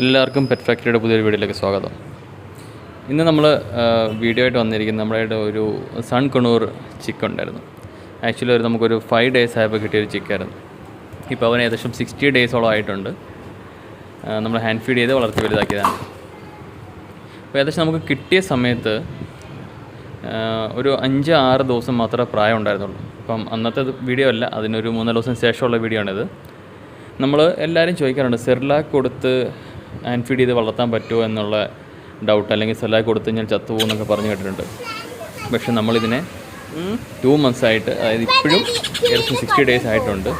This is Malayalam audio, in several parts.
എല്ലാവർക്കും പെറ്റ് ഫാക്ടറിയുടെ പുതിയൊരു വീഡിയോയിലേക്ക് സ്വാഗതം. ഇന്ന് നമ്മൾ വീഡിയോ ആയിട്ട് വന്നിരിക്കുന്നത് നമ്മുടെ ഒരു സൺ കണ്ണൂർ ചിക്കൻ ഉണ്ടായിരുന്നു. ആക്ച്വലി ഒരു നമുക്കൊരു ഫൈവ് ഡേയ്സ് ആയപ്പോൾ കിട്ടിയൊരു ചിക്കായിരുന്നു ഇപ്പോൾ അവൻ ഏകദേശം സിക്സ്റ്റി ഡേയ്സോളം ആയിട്ടുണ്ട്. നമ്മൾ ഹാൻഡ് ഫീഡ് ചെയ്ത് വളർത്തി വലുതാക്കിയതാണ്. അപ്പോൾ ഏകദേശം നമുക്ക് കിട്ടിയ സമയത്ത് ഒരു അഞ്ച് ആറ് ദിവസം മാത്രമേ പ്രായം ഉണ്ടായിരുന്നുള്ളൂ. അപ്പം അന്നത്തെ വീഡിയോ അല്ല അതിനൊരു മൂന്നാൽ ദിവസം ശേഷമുള്ള വീഡിയോ ആണിത്. നമ്മൾ എല്ലാവരും ചോദിക്കാറുണ്ട് സെർലാക്ക് കൊടുത്ത് ഹാൻഡ് ഫീഡ് ചെയ്ത് വളർത്താൻ പറ്റുമോ എന്നുള്ള ഡൗട്ട് അല്ലെങ്കിൽ സെല്ലായി കൊടുത്തു കഴിഞ്ഞാൽ ചത്തുപോകും എന്നൊക്കെ പറഞ്ഞു കേട്ടിട്ടുണ്ട്. പക്ഷെ നമ്മളിതിനെ ടു മന്ത്സ് ആയിട്ട് അതായത് ഇപ്പോഴും ഏകദേശം സിക്സ്റ്റി ഡേയ്സ് ആയിട്ടുണ്ട്.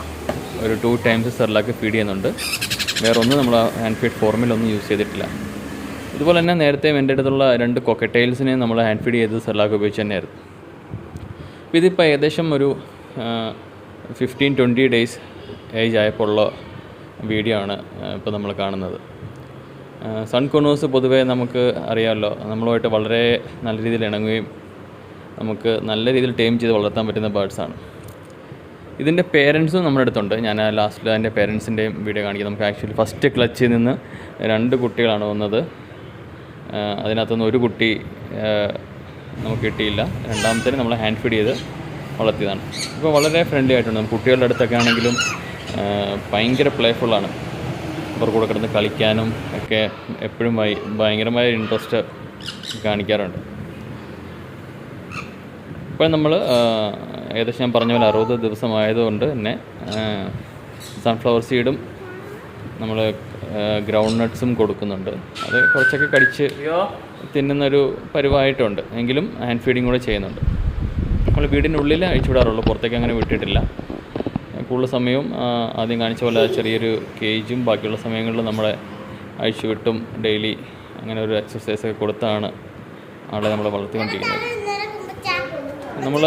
ഒരു ടു ടൈംസ് സെർലാക്ക് ഫീഡ് ചെയ്യുന്നുണ്ട്. വേറെ ഒന്നും നമ്മൾ ഹാൻഡ് ഫീഡ് ഫോർമിലൊന്നും യൂസ് ചെയ്തിട്ടില്ല. ഇതുപോലെ തന്നെ നേരത്തെ എന്റെ അടുത്തുള്ള രണ്ട് കൊക്കറ്റൈൽസിനെ നമ്മൾ ഹാൻഡ് ഫീഡ് ചെയ്ത് സെർലാക്ക് ഉപയോഗിച്ച് തന്നെയായിരുന്നു. അപ്പോൾ ഇതിപ്പോൾ ഏകദേശം ഒരു ഫിഫ്റ്റീൻ ട്വന്റി ഡേയ്സ് ഏജ് ആയപ്പോൾ ഉള്ള വീഡിയോ ആണ് ഇപ്പോൾ നമ്മൾ കാണുന്നത്. സൺ കൊണൂസ് പൊതുവേ നമുക്ക് അറിയാമല്ലോ. നമ്മളുമായിട്ട് വളരെ നല്ല രീതിയിൽ ഇണങ്ങുകയും നമുക്ക് നല്ല രീതിയിൽ ടേം ചെയ്ത് വളർത്താൻ പറ്റുന്ന ബേഡ്സാണ് ഇതിന്റെ പേരൻസും നമ്മുടെ അടുത്തുണ്ട്. ഞാൻ ലാസ്റ്റിൽ അതിന്റെ പേരൻസിന്റെയും വീഡിയോ കാണിക്കാം. നമുക്ക് ആക്ച്വലി ഫസ്റ്റ് ക്ലച്ചിൽ നിന്ന് രണ്ട് കുട്ടികളാണ് വന്നത്. അതിനകത്തുനിന്ന് ഒരു കുട്ടി നമുക്ക് കിട്ടിയില്ല. രണ്ടാമത്തേന് നമ്മൾ ഹാൻഡ് ഫീഡ് ചെയ്ത് വളർത്തിയതാണ്. ഇപ്പോൾ വളരെ ഫ്രണ്ട്ലി ആയിട്ടുണ്ട്. കുട്ടികളുടെ അടുത്തൊക്കെ ആണെങ്കിലും ഭയങ്കര പ്ലേഫുള്ളാണ് അവർക്ക് കൂടെ കിടന്ന് കളിക്കാനും ഒക്കെ എപ്പോഴും ഭയ ഭയങ്കരമായ ഇൻട്രസ്റ്റ് കാണിക്കാറുണ്ട്. ഇപ്പോൾ നമ്മൾ ഏകദേശം ഞാൻ പറഞ്ഞ പോലെ അറുപത് ദിവസമായതുകൊണ്ട് തന്നെ സൺഫ്ലവർ സീഡും നമ്മൾ ഗ്രൗണ്ട് നട്ട്സും കൊടുക്കുന്നുണ്ട്. അത് കുറച്ചൊക്കെ കടിച്ച് തിന്നുന്നൊരു പരിവായിട്ടുണ്ട്. എങ്കിലും ഹാൻഡ് ഫീഡിങ് കൂടെ ചെയ്യുന്നുണ്ട്. നമ്മൾ വീടിന്റെ ഉള്ളിൽ അഴിച്ചു വിടാറുള്ളൂ പുറത്തേക്ക് അങ്ങനെ വിട്ടിട്ടില്ല. കൂടുതൽ സമയവും ആദ്യം കാണിച്ച പോലെ ചെറിയൊരു കേജും ബാക്കിയുള്ള സമയങ്ങളിൽ നമ്മളെ അഴിച്ചു വിട്ടും ഡെയിലി അങ്ങനെ ഒരു എക്സസൈസ് ഒക്കെ കൊടുത്താണ് ആളെ നമ്മൾ വളർത്തിക്കൊണ്ടിരിക്കുന്നത്. നമ്മൾ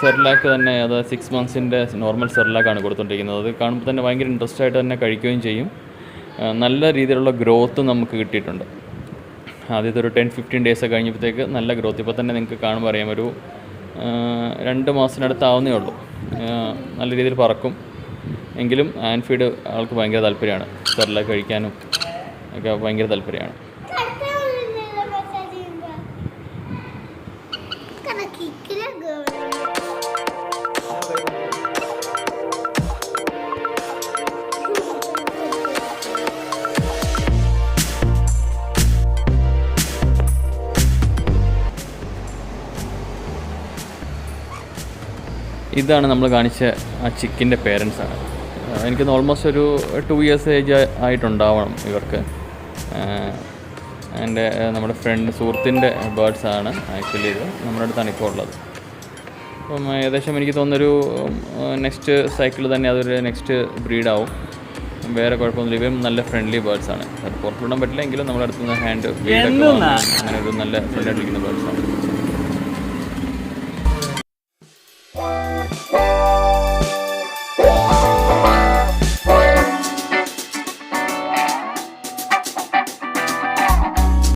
സെർലാക്ക് തന്നെ അത് സിക്സ് മന്ത്സിന്റെ നോർമൽ സെർലാക്കാണ് കൊടുത്തുകൊണ്ടിരിക്കുന്നത് അത് കാണുമ്പോൾ തന്നെ ഭയങ്കര ഇൻട്രസ്റ്റ് ആയിട്ട് തന്നെ കഴിക്കുകയും ചെയ്യും. നല്ല രീതിയിലുള്ള ഗ്രോത്ത് നമുക്ക് കിട്ടിയിട്ടുണ്ട്. ആദ്യത്തെ ഒരു ടെൻ ഫിഫ്റ്റീൻ ഡേയ്സ് കഴിഞ്ഞപ്പോഴത്തേക്ക് നല്ല ഗ്രോത്ത് ഇപ്പോൾ തന്നെ നിങ്ങൾക്ക് കാണുമ്പോൾ അറിയാം ഒരു രണ്ട് മാസത്തിനടുത്താവുന്നേ ഉള്ളൂ. നല്ല രീതിയിൽ പറക്കും. എങ്കിലും ആൻഫീഡ് ഫീഡ് ആൾക്ക് ഭയങ്കര താല്പര്യമാണ്. സെർലാക്ക് കഴിക്കാനും ഒക്കെ ഭയങ്കര താല്പര്യമാണ്. ഇതാണ് നമ്മൾ കാണിച്ച ആ ചിക്കിന്റെ പേരൻസാണ്. എനിക്കൊന്ന് ഓൾമോസ്റ്റ് ഒരു ടു ഇയേഴ്സ് ഏജ് ആയിട്ടുണ്ടാവണം ഇവർക്ക്. എന്റെ നമ്മുടെ ഫ്രണ്ട് സുഹൃത്തിന്റെ ബേർഡ്സ് ആണ് ആക്ച്വലി ഇത്. നമ്മുടെ അടുത്താണ് ഇപ്പോൾ ഉള്ളത്. അപ്പം ഏകദേശം എനിക്ക് തോന്നുന്നൊരു നെക്സ്റ്റ് സൈക്കിൾ തന്നെ അതൊരു നെക്സ്റ്റ് ബ്രീഡാവും വേറെ കുഴപ്പമൊന്നുമില്ല. ഇവയും നല്ല ഫ്രണ്ട്ലി ബേർഡ്സ് ആണ്. അത് പുറത്തുവിടാൻ പറ്റില്ല എങ്കിലും നമ്മുടെ അടുത്തുനിന്ന് ഹാൻഡ് അങ്ങനെ ഒരു നല്ല ഫ്രണ്ട് ആയിട്ടിരിക്കുന്ന ബേർഡ്സ് ആണ്.